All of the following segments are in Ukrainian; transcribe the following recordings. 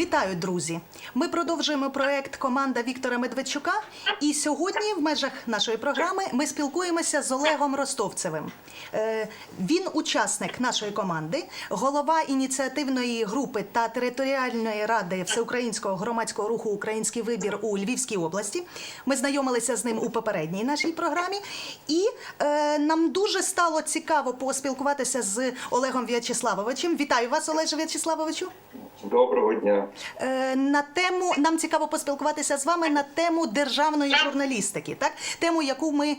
Вітаю, друзі! Ми продовжуємо проект Команда Віктора Медведчука. І сьогодні, в межах нашої програми, ми спілкуємося з Олегом Ростовцевим. Е, Він учасник нашої команди, голова ініціативної групи та територіальної ради Всеукраїнського громадського руху Український вибір у Львівській області. Ми знайомилися з ним у попередній нашій програмі, і е, нам дуже стало цікаво поспілкуватися з Олегом В'ячеславовичем. Вітаю вас, Олеже В'ячеславовичу. Доброго дня. Е, на тему нам цікаво поспілкуватися з вами на тему державної журналістики, так тему, яку ми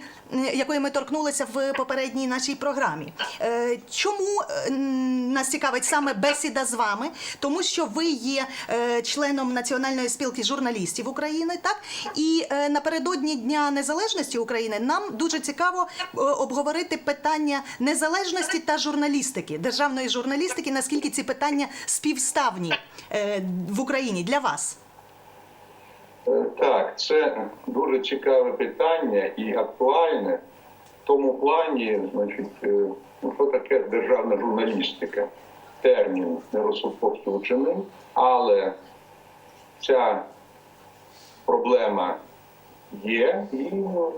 якої ми торкнулися в попередній нашій програмі. Е, чому е, нас цікавить саме бесіда з вами? Тому що ви є е, членом Національної спілки журналістів України, так і е, напередодні Дня Незалежності України нам дуже цікаво е, обговорити питання незалежності та журналістики, державної журналістики. Наскільки ці питання співставні е, в Україні для вас? Е, Так, це дуже цікаве питання і актуальне в тому плані, значить, е, ну, що таке державна журналістика. Термін не розповсюджений, але ця проблема є, і ну,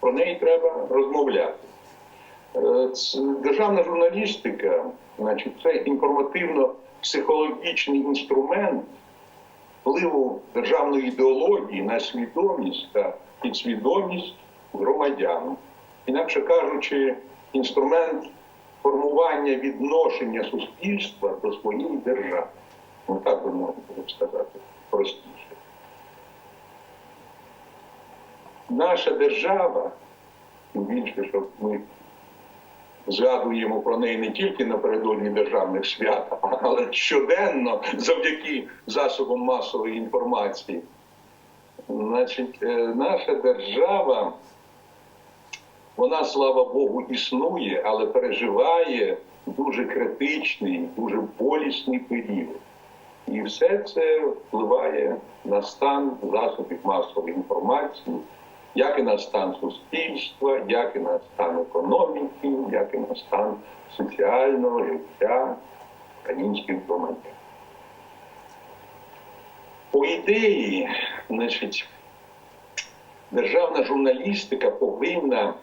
про неї треба розмовляти. Е, Державна журналістика, значить, це інформативно-психологічний інструмент впливу державної ідеології на свідомість та підсвідомість громадян. Інакше кажучи, інструмент формування відношення суспільства до своєї держави. Ну так би можна сказати простіше. Наша держава, більше, що ми згадуємо про неї не тільки напередодні державних свят, але щоденно завдяки засобам масової інформації. Значить, е, наша держава, вона, слава Богу, існує, але переживає дуже критичний, дуже болісний період. І все це впливає на стан засобів масової інформації, як і на стан суспільства, як і на стан економіки, як і на стан соціального життя українських громадян. По ідеї, значить, державна журналістика повинна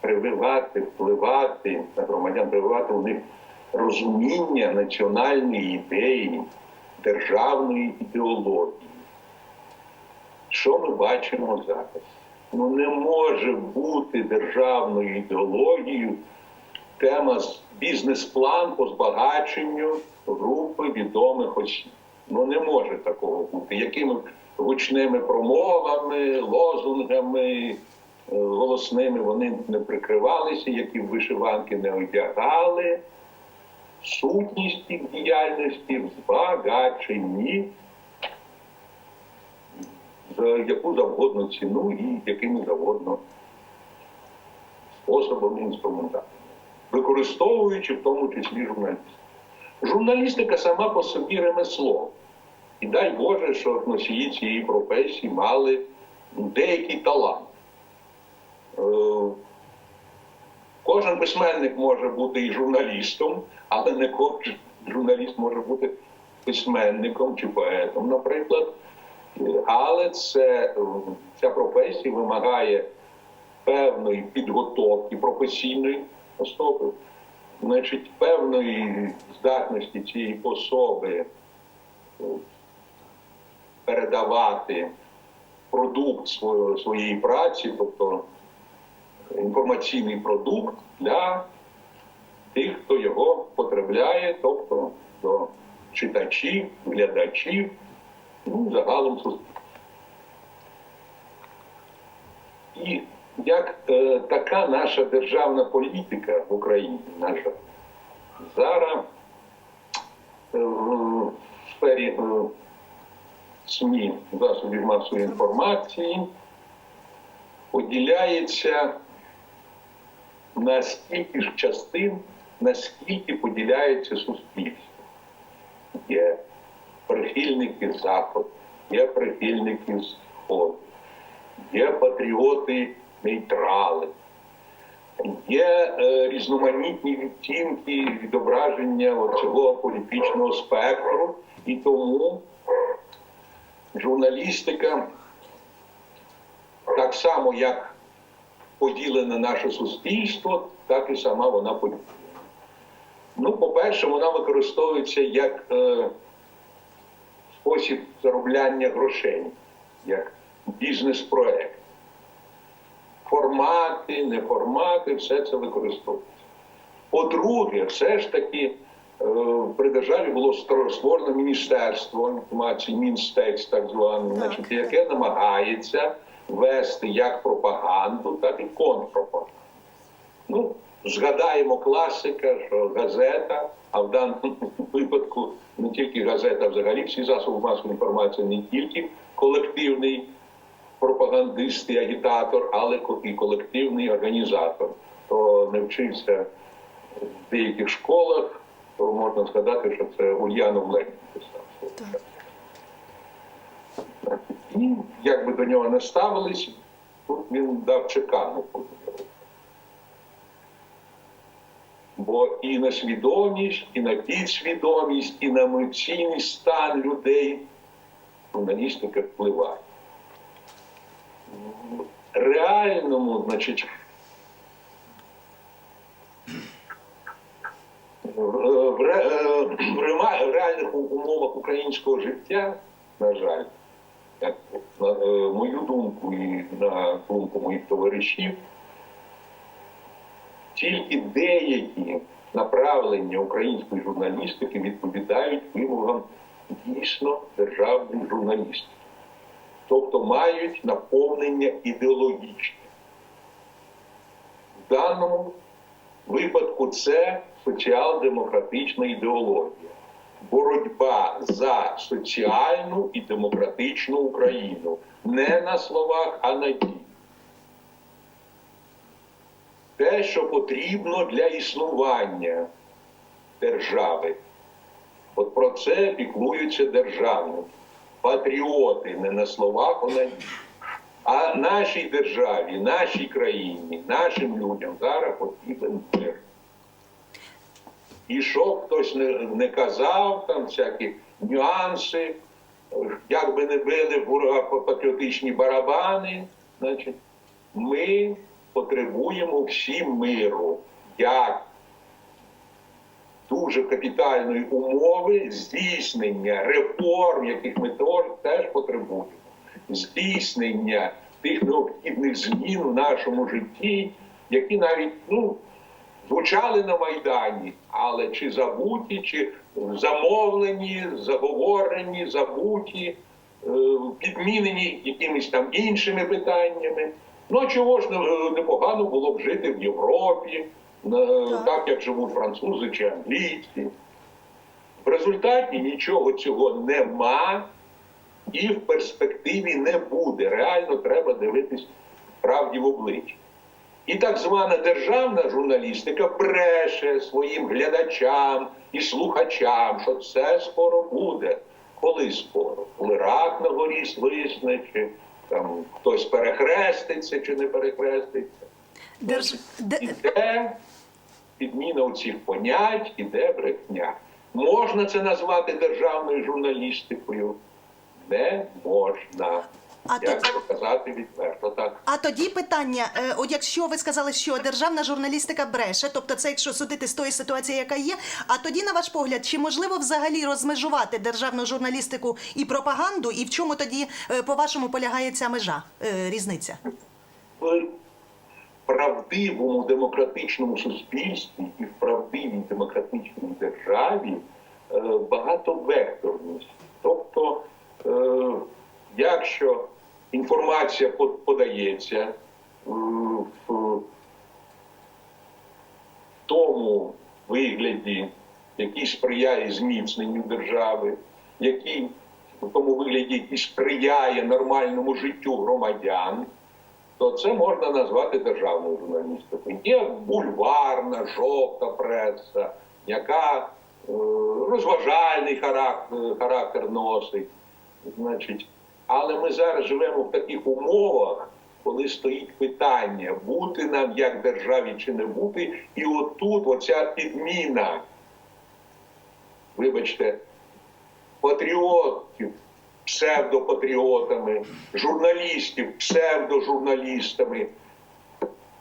прививати, впливати на громадян, прививати у них розуміння національної ідеї, державної ідеології. Що ми бачимо зараз? Ну не може бути державною ідеологією тема бізнес-план по збагаченню групи відомих осіб. Ну не може такого бути. Якими гучними промовами, лозунгами, е, голосними вони не прикривалися, які вишиванки не одягали. Сутність їх діяльності в збагаченні за яку завгодно ціну і якими завгодно способами інструментарієм, використовуючи в тому числі журналістику. Журналістика сама по собі ремесло. І дай Боже, що носії цієї професії мали деякий талант. Е, Кожен письменник може бути і журналістом, але не кожен журналіст може бути письменником чи поетом, наприклад. Але це, ця професія вимагає певної підготовки професійної особи, значить, певної здатності цієї особи е, передавати продукт своєї праці, тобто інформаційний продукт для тих, хто його потребляє, тобто до читачів, глядачів, ну, загалом. І як е, така наша державна політика в Україні, наша зараз е, в сфері е, СМІ, засобів масової інформації, поділяється на стільки ж частин, наскільки поділяється суспільство. Є прихильники Заходу, є прихильники Сходу, є патріоти нейтрали, є е, різноманітні відтінки відображення цього політичного спектру, і тому журналістика так само, як поділене наше суспільство, так і сама вона поділена. Ну, по-перше, вона використовується як е, спосіб заробляння грошей, як бізнес-проект. Формати, не формати, все це використовується. По-друге, все ж таки е, при державі було створено міністерство інформації, Мінстекс, так зване, значить, яке намагається вести як пропаганду, так і контрпропаганду. Ну, згадаємо класика, що газета, а в даному випадку не тільки газета, а взагалі всі засоби масової інформації, не тільки колективний пропагандист і агітатор, але і колективний організатор. Хто не вчився в деяких школах, то можна згадати, що це Ульянов Ленін писав. І як би до нього не ставились, тут він дав чекану Бо і на свідомість, і на підсвідомість, і на емоційний стан людей журналістика впливає. В реальному, значить, в, реальних умовах українського життя, на жаль, на е, мою думку і на думку моїх товаришів, тільки деякі направлення української журналістики відповідають вимогам дійсно державної журналістики, тобто мають наповнення ідеологічне. В даному випадку це соціал-демократична ідеологія. Боротьба за соціальну і демократичну Україну не на словах, а на ділі. Те, що потрібно для існування держави. От про це піклуються державники. Патріоти не на словах, а на ділі. А нашій державі, нашій країні, нашим людям зараз потрібен мир. І що хтось не, не казав, там всякі нюанси, як би не били ворога патріотичні барабани, значить, ми потребуємо всі миру, як? Дуже капітальної умови здійснення реформ, яких ми теж потребуємо, здійснення тих необхідних змін в нашому житті, які навіть ну, звучали на Майдані, але чи забуті, чи замовлені, заговорені, забуті, е, підмінені якимись там іншими питаннями. Ну а чого ж непогано було б жити в Європі, Так. так як живуть французи чи англійці. В результаті нічого цього нема і в перспективі не буде. Реально треба дивитись правді в обличчя. І так звана державна журналістика бреше своїм глядачам і слухачам, що це скоро буде. Коли скоро? Коли рак на горі свисне, чи там хтось перехреститься, чи не перехреститься. Держ... де- Іде підміна оцих понять, іде брехня. Можна це назвати державною журналістикою? Не можна. А Як тоді- показати відверто так. А тоді питання: е, от якщо ви сказали, що державна журналістика бреше, тобто це якщо судити з тої ситуації, яка є. А тоді, на ваш погляд, чи можливо взагалі розмежувати державну журналістику і пропаганду, і в чому тоді, е, по-вашому, полягає ця межа е, різниця? в правдивому демократичному суспільстві і в правдивій демократичній державі е, багатовекторність. Тобто, якщо інформація подається в тому вигляді, який сприяє зміцненню держави, який в тому вигляді, який сприяє нормальному життю громадян, то це можна назвати державною журналістикою. Є бульварна, жовта преса, яка е, розважальний характер, характер носить. Значить, але ми зараз живемо в таких умовах, коли стоїть питання, бути нам як державі чи не бути, і отут оця підміна, вибачте, патріотів псевдопатріотами, журналістів псевдожурналістами,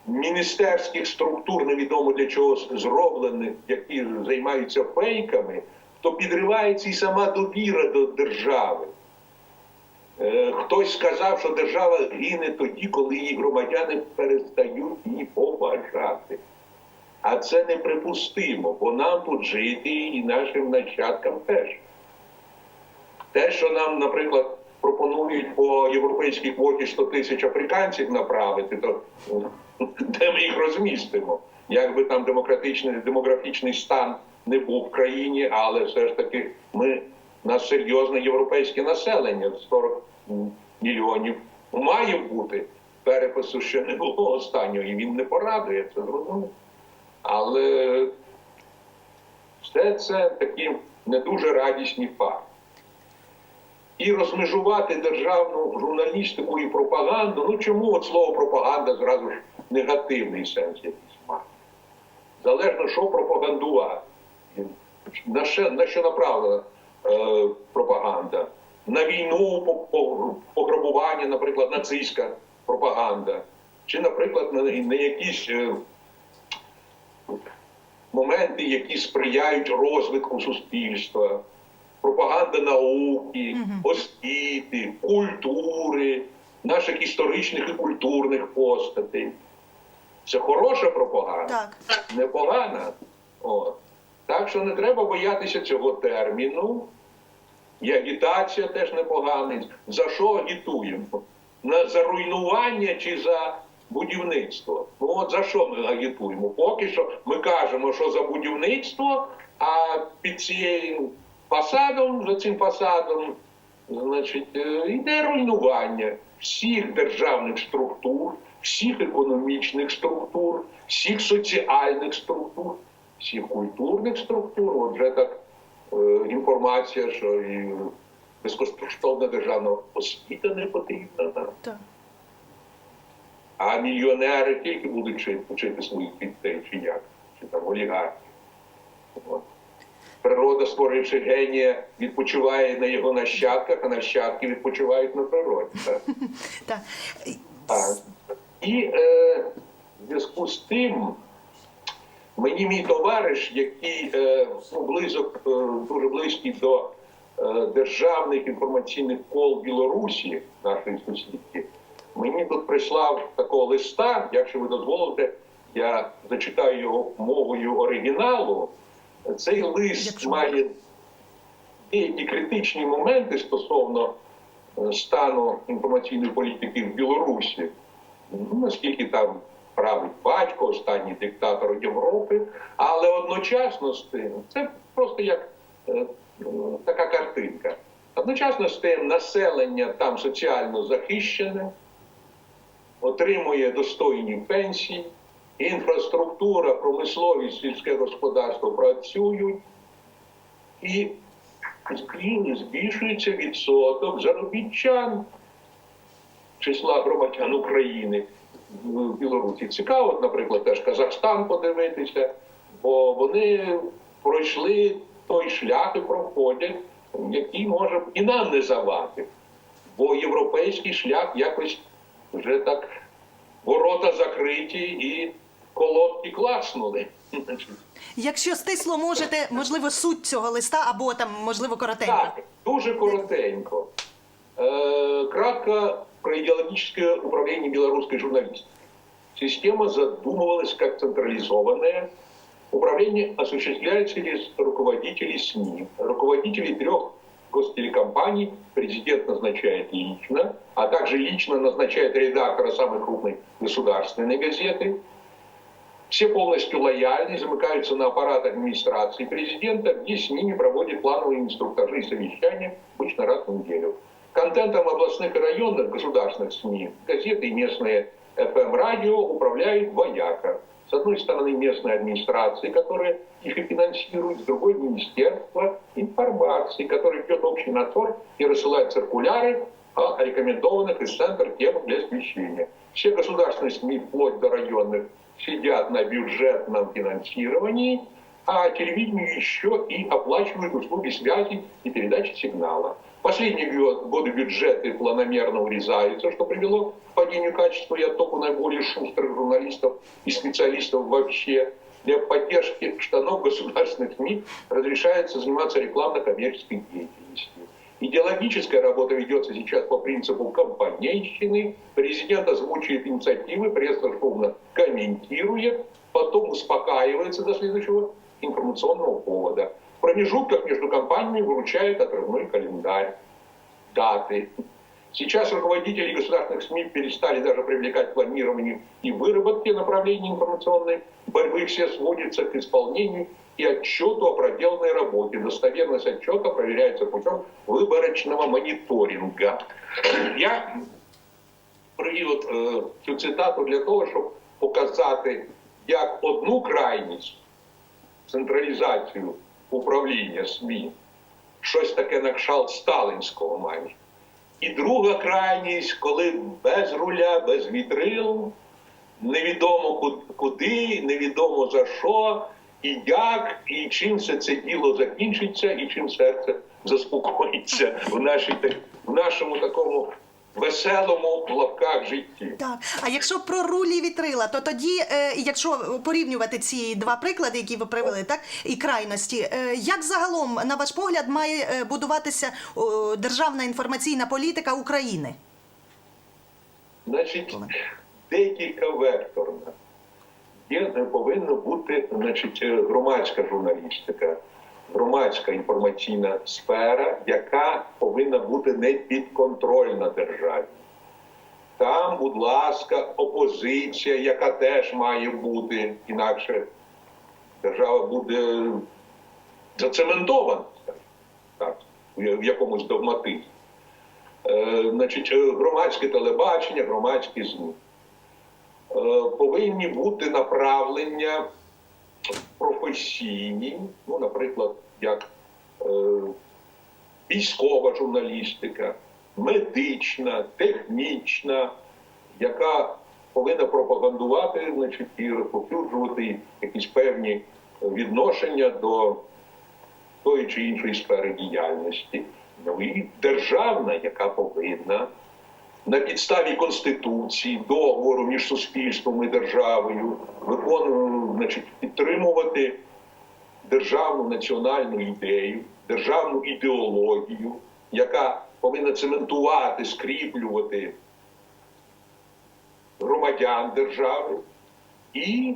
міністерських структур, невідомо для чого зроблених, які займаються фейками, то підривається і сама довіра до держави. Е, Хтось сказав, що держава гине тоді, коли її громадяни перестають її поважати. А це неприпустимо, бо нам тут жити і нашим нащадкам теж. Те, що нам, наприклад, пропонують по європейській квоті 100 тисяч африканців направити, то де ми їх розмістимо? Як би там демократичний демографічний стан не був в країні, але все ж таки ми у нас серйозне європейське населення 40 мільйонів має бути. Перепису ще не було останнього, і він не порадує це зрозуміло. Але все це такі не дуже радісні факти. І розмежувати державну журналістику і пропаганду. Ну чому от слово пропаганда зразу ж негативний сенс якийсь має? Залежно, що пропагандувати. На що, на що направлена е, пропаганда? На війну, по- по- пограбування, наприклад, нацистська пропаганда. Чи, наприклад, на, на якісь е, моменти, які сприяють розвитку суспільства, пропаганда науки, освіти, культури, наших історичних і культурних постатей. Це хороша пропаганда, Так. непогана. От. Так що не треба боятися цього терміну. І агітація теж непогана. За що агітуємо? На за руйнування чи за будівництво? Ну от за що ми агітуємо? Поки що ми кажемо, що за будівництво, а під цією фасадом, за цим фасадом, значить, е, йде руйнування всіх державних структур, всіх економічних структур, всіх соціальних структур, всіх культурних структур. От вже так інформація, що і безкоштовна державна освіта не потрібна. нам. Так. А мільйонери тільки будуть вчити, вчити своїх дітей, чи як, чи там олігархи. Природа, створивши генія, відпочиває на його нащадках, а нащадки відпочивають на природі. Так. І е, в зв'язку з тим, мені мій товариш, який е, ну, близок, е, дуже близький до е, державних інформаційних кол Білорусі, нашої сусідки, мені тут прислав такого листа, якщо ви дозволите, я зачитаю його мовою оригіналу. Цей лист Якщо має деякі критичні моменти стосовно стану інформаційної політики в Білорусі, ну, наскільки там править батько, останній диктатор Європи, але одночасно з тим, це просто як е, така картинка. Одночасно з тим населення там соціально захищене, отримує достойні пенсії, інфраструктура, промисловість, сільське господарство працюють, і збільшується відсоток заробітчан числа громадян України в Білорусі. Цікаво, от, наприклад, теж Казахстан подивитися, бо вони пройшли той шлях і проходять, який може і нам не завадити. Бо європейський шлях якось вже так ворота закриті і колодки класнули. Якщо стисло можете, можливо, суть цього листа або там, можливо, коротенько. Так, дуже коротенько. Э, Кратко про идеологическое управление белорусской журналистикой. Система задумывалась как централизованная. Управление осуществляется через руководителей СМИ, руководителей трех гостелекомпаний президент назначает лично, а также лично назначает редактора самой крупной государственной газеты. Все полностью лояльны, замыкаются на аппарат администрации президента, где с ними проводят плановые инструктажи и совещания, обычно раз в неделю. Контентом областных и районных государственных СМИ, газеты и местные FM-радио управляют двояко. С одной стороны местная администрация, которая их и финансирует, с другой Министерство информации, которое ведет общий надзор и рассылает циркуляры о рекомендованных из центра темах для освещения. Все государственные СМИ, вплоть до районных, сидят на бюджетном финансировании, а телевидению еще и оплачивают услуги связи и передачи сигнала. Последние год- годы бюджеты планомерно урезаются, что привело к падению качества и оттоку наиболее шустрых журналистов и специалистов вообще. Для поддержки штанов государственных СМИ разрешается заниматься рекламно-коммерческой деятельностью. Идеологическая работа ведется сейчас по принципу компанейщины. Президент озвучивает инициативы, пресса шумно комментирует, потом успокаивается до следующего информационного повода В промежутках между кампаниями вручают отрывной календарь, даты. Сейчас руководители государственных СМИ перестали даже привлекать к планированию и выработке направлений информационной борьбы. Все сводятся к исполнению и отчету о проделанной работе. Достоверность отчета проверяется путем выборочного мониторинга. Я привів от, е, цю цитату для того, щоб показати, як одну крайність централізацію управління СМІ, щось таке на кшталт сталинського майже. І друга крайність, коли без руля, без вітрил, невідомо куди, невідомо за що, і як, і чим все це діло закінчиться, і чим серце заспокоїться в, нашій, в нашому такому веселому в лапках житті. Так, а якщо про рулі вітрила, то тоді, е, якщо порівнювати ці два приклади, які ви привели, так і крайності, е, як загалом, на ваш погляд, має е, будуватися о, державна інформаційна політика України? Значить, декілька векторна. Є е, повинна бути значить, е, громадська журналістика, громадська інформаційна сфера, яка повинна бути не підконтрольна державі. Там, будь ласка, опозиція, яка теж має бути, інакше держава буде зацементована, так, в якомусь догматизмі. Е, значить, е, громадське телебачення, громадські ЗМІ. Е, Повинні бути направлення професійні, ну, наприклад, як е, військова журналістика, медична, технічна, яка повинна пропагандувати значить, і розповсюджувати якісь певні відношення до тої чи іншої сфери діяльності. Ну і державна, яка повинна на підставі конституції, договору між суспільством і державою, виконувати, значить, підтримувати державну національну ідею, державну ідеологію, яка повинна цементувати, скріплювати громадян держави і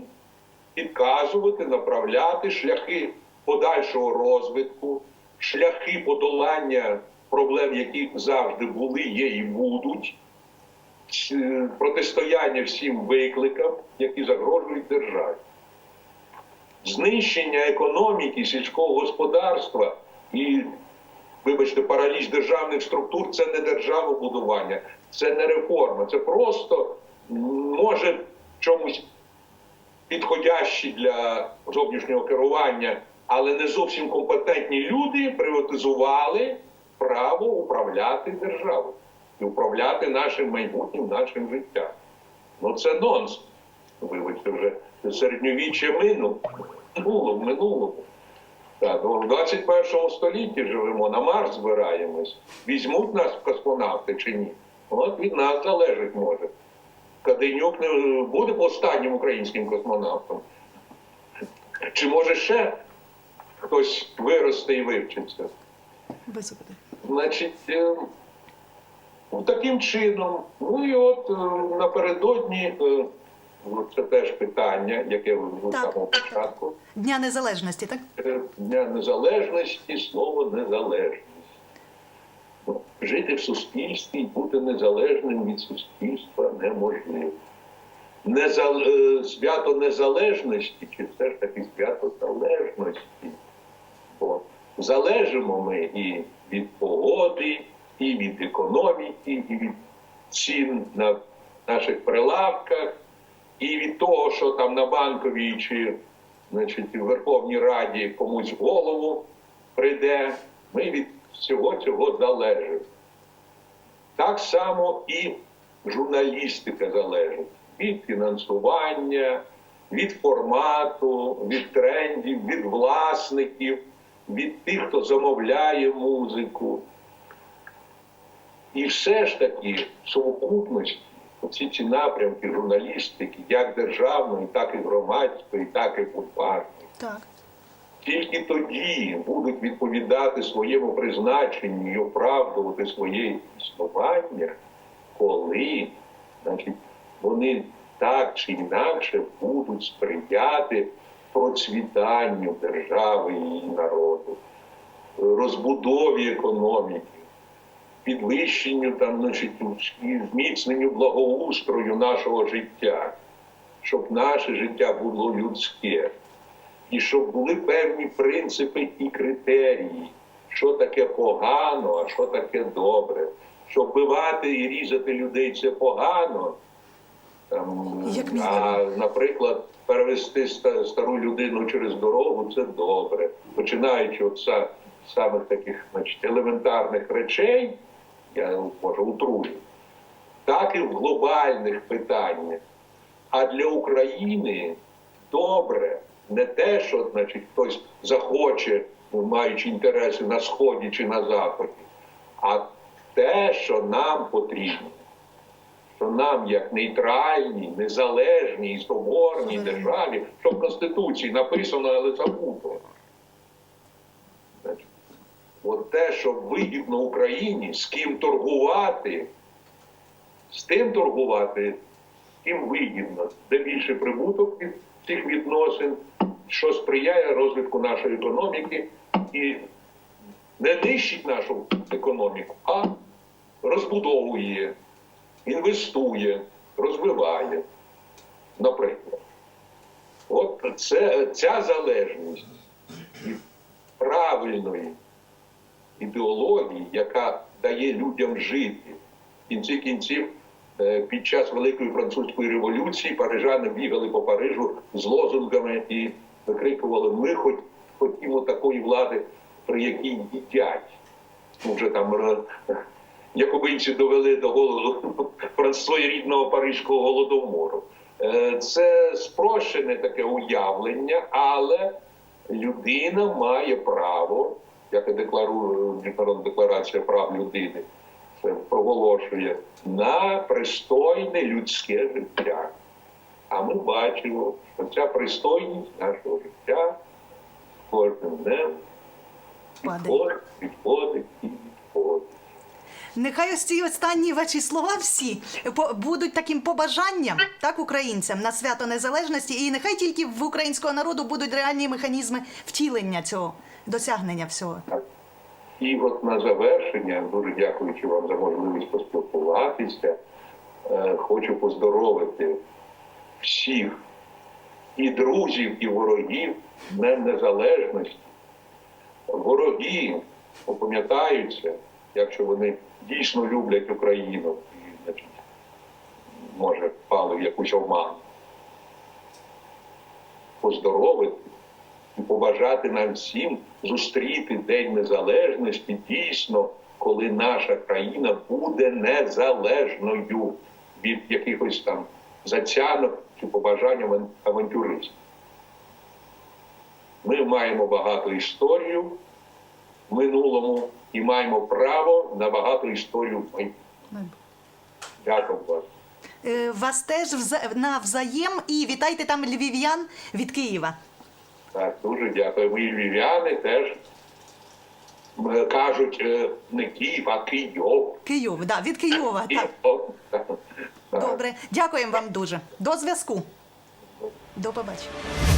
підказувати, направляти шляхи подальшого розвитку, шляхи подолання проблем, які завжди були, є і будуть, протистояння всім викликам, які загрожують державі. Знищення економіки, сільського господарства і, вибачте, параліч державних структур це не державобудування, це не реформа, це просто може чомусь підходящі для зовнішнього керування, але не зовсім компетентні люди приватизували право управляти державою і управляти нашим майбутнім, нашим життям. Ну це нонс. Вибачте, вже середньовіччя минуло, було в минулому. Так, в 21 столітті живемо, на Марс збираємось. Візьмуть нас в космонавти чи ні? От від нас залежить може. Каденюк не буде останнім українським космонавтом. Чи може ще хтось виросте і вивчиться? Високоти. Значить, е, ну, таким чином, ну і от е, напередодні, е, ну, це теж питання, яке ви Так, самому початку, Дня Незалежності, так? Дня Незалежності, слово незалежність. Жити в суспільстві і бути незалежним від суспільства неможливо. Незал... Свято незалежності, чи все ж таки свято залежності. Бо залежимо ми і від погоди, і від економіки, і від цін на наших прилавках, і від того, що там на банковій чи значить, в Верховній Раді комусь в голову прийде. Ми від всього цього залежимо. Так само і журналістика залежить від фінансування, від формату, від трендів, від власників, від тих, хто замовляє музику. І все ж таки в совокупності всі ці напрямки журналістики, як державної, так і громадської, так і бульварної, Так. тільки тоді будуть відповідати своєму призначенню і оправдувати своє існування, коли значить, вони так чи інакше будуть сприяти процвітанню держави і її народу, розбудові економіки, підвищенню там, значить, і зміцненню благоустрою нашого життя, щоб наше життя було людське і щоб були певні принципи і критерії, що таке погано, а що таке добре. Що вбивати і різати людей це погано. Як мінімум. а, наприклад, перевести стару людину через дорогу це добре. Починаючи от самих таких значить, елементарних речей, я може утрую, так і в глобальних питаннях. А для України добре не те, що значить, хтось захоче, ну, маючи інтереси на сході чи на заході, а те, що нам потрібно. Що нам, як нейтральній, незалежній і соборній державі, що в Конституції написано, але забуто. От те, що вигідно Україні, з ким торгувати, з тим торгувати, ким вигідно, де більше прибуток від цих відносин, що сприяє розвитку нашої економіки і не нищить нашу економіку, а розбудовує, інвестує, розвиває. Наприклад, от це, ця залежність від правильної ідеології, яка дає людям жити. В кінці кінців, е, під час Великої французької революції парижани бігали по Парижу з лозунгами і викрикували: ми хоч хотімо такої влади, при якій їдять. Ну, вже там е, якобинці довели до голоду своєрідного паризького голодомору. Е, Це спрощене таке уявлення, але людина має право, як і декларує Міжнародна декларація прав людини, це проголошує на пристойне людське життя. А ми бачимо, що ця пристойність нашого життя кожним днем Падає. відходить, відходить і відходить. Нехай ось ці останні ваші слова всі будуть таким побажанням так українцям на свято незалежності, і нехай тільки в українського народу будуть реальні механізми втілення цього досягнення всього. І от на завершення, дуже дякуючи вам за можливість поспілкуватися, е, хочу поздоровити всіх і друзів, і ворогів Днем Незалежності. Вороги опам'ятаються, якщо вони дійсно люблять Україну і, значить, може, впали в якусь оману. Поздоровити і побажати нам всім зустріти День Незалежності дійсно, коли наша країна буде незалежною від якихось там затянок чи побажань аван- авантюристів. Ми маємо багато історію в минулому і маємо право на багато історію. Дякую вам. Е, Вас теж вза- навзаєм і вітайте там львів'ян від Києва. Так, дуже дякую. Мої львів'яни теж е, кажуть е, не Київ, а Київ. Київ, да, від Києва. Так. Добре. Дякуємо вам дуже. До зв'язку. До побачення.